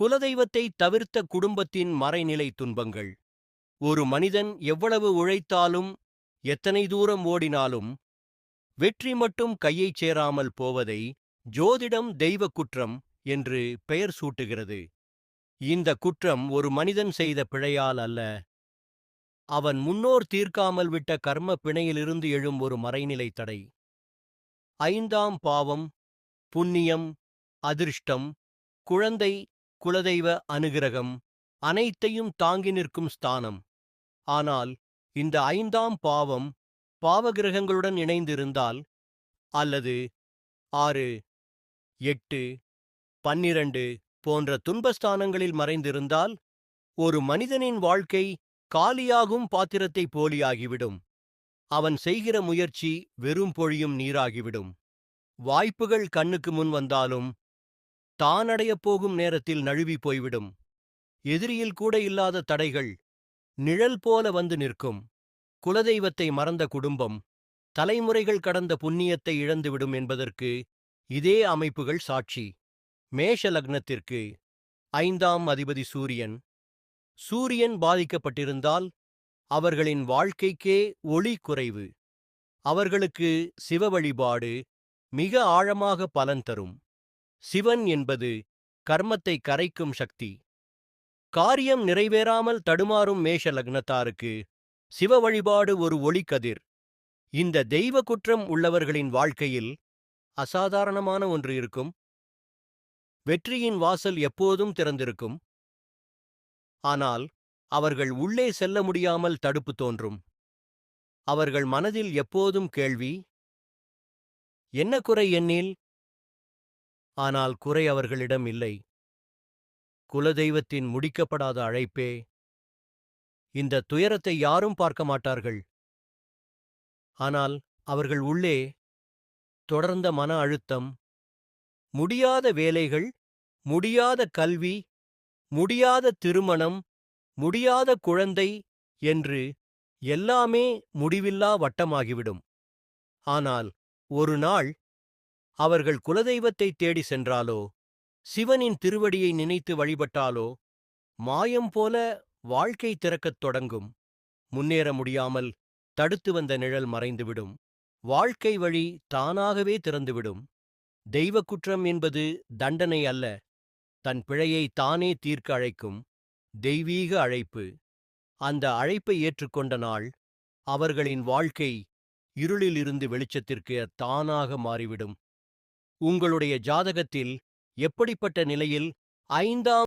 குலதெய்வத்தை தவிர்த்த குடும்பத்தின் மறைநிலை துன்பங்கள். ஒரு மனிதன் எவ்வளவு உழைத்தாலும் எத்தனை தூரம் ஓடினாலும் வெற்றி மட்டும் கையைச் சேராமல் போவதை ஜோதிடம் தெய்வ குற்றம் என்று பெயர் சூட்டுகிறது. இந்த குற்றம் ஒரு மனிதன் செய்த பிழையால் அல்ல. அவன் முன்னோர் தீர்க்காமல் விட்ட கர்ம பிணையிலிருந்து எழும் ஒரு மறைநிலை தடை. ஐந்தாம் பாவம் புண்ணியம் அதிர்ஷ்டம் குழந்தை குலதெய்வ அனுகிரகம் அனைத்தையும் தாங்கி நிற்கும் ஸ்தானம். ஆனால் இந்த ஐந்தாம் பாவம் பாவகிரகங்களுடன் இணைந்திருந்தால் அல்லது ஆறு எட்டு பன்னிரண்டு போன்ற துன்பஸ்தானங்களில் மறைந்திருந்தால் ஒரு மனிதனின் வாழ்க்கை காலியாகும் பாத்திரத்தை போலியாகிவிடும். அவன் செய்கிற முயற்சி வெறும் பொழியும் நீராகிவிடும். வாய்ப்புகள் கண்ணுக்கு முன் வந்தாலும் தான் அடையப் போகும் நேரத்தில் நழுவி போய்விடும். எதிரியில் கூட இல்லாத தடைகள். நிழல் போல வந்து நிற்கும். குலதெய்வத்தை மறந்த குடும்பம். தலைமுறைகள் கடந்த புண்ணியத்தை இழந்துவிடும் என்பதற்கு இதே அமைப்புகள் சாட்சி. மேஷ லக்னத்திற்கு ஐந்தாம் அதிபதி சூரியன். சூரியன் பாதிக்கப்பட்டிருந்தால் அவர்களின் வாழ்க்கைக்கே ஒளி குறைவு. அவர்களுக்கு சிவ வழிபாடு மிக ஆழமாக பலன் தரும். சிவன் என்பது கர்மத்தை கரைக்கும் சக்தி. காரியம் நிறைவேறாமல் தடுமாறும் மேஷ லக்னத்தாருக்கு சிவ வழிபாடு ஒரு ஒளிக்கதிர் இந்த தெய்வ குற்றம் உள்ளவர்களின் வாழ்க்கையில் அசாதாரணமான ஒன்று இருக்கும். வெற்றியின் வாசல் எப்போதும் திறந்திருக்கும். ஆனால் அவர்கள் உள்ளே செல்ல முடியாமல் தடுப்பு தோன்றும். அவர்கள் மனதில் எப்போதும் கேள்வி என்ன குறை என்னில் ஆனால் குறை அவர்களிடம் இல்லை. குலதெய்வத்தின் முடிக்கப்படாத அழைப்பே. இந்த துயரத்தை யாரும் பார்க்க மாட்டார்கள். ஆனால் அவர்கள் உள்ளே தொடர்ந்த மன அழுத்தம் முடியாத வேலைகள் முடியாத கல்வி முடியாத திருமணம் முடியாத குழந்தை என்று எல்லாமே முடிவில்லா வட்டமாகிவிடும். ஆனால் ஒரு நாள் அவர்கள் குலதெய்வத்தை தேடி சென்றாலோ சிவனின் திருவடியை நினைத்து வழிபட்டாலோ மாயம் போல வாழ்க்கை திறக்கத் தொடங்கும். முன்னேற முடியாமல் தடுத்து வந்த நிழல் மறைந்துவிடும். வாழ்க்கை வழி தானாகவே திறந்துவிடும். தெய்வ குற்றம் என்பது தண்டனை அல்ல. தன் பிழையை தானே தீர்க்க அழைக்கும். தெய்வீக அழைப்பு. அந்த அழைப்பை ஏற்றுக்கொண்ட நாள் அவர்களின் வாழ்க்கை இருளிலிருந்து வெளிச்சத்திற்கு தானாக மாறிவிடும். உங்களுடைய ஜாதகத்தில் எப்படிப்பட்ட நிலையில் ஐந்தாம்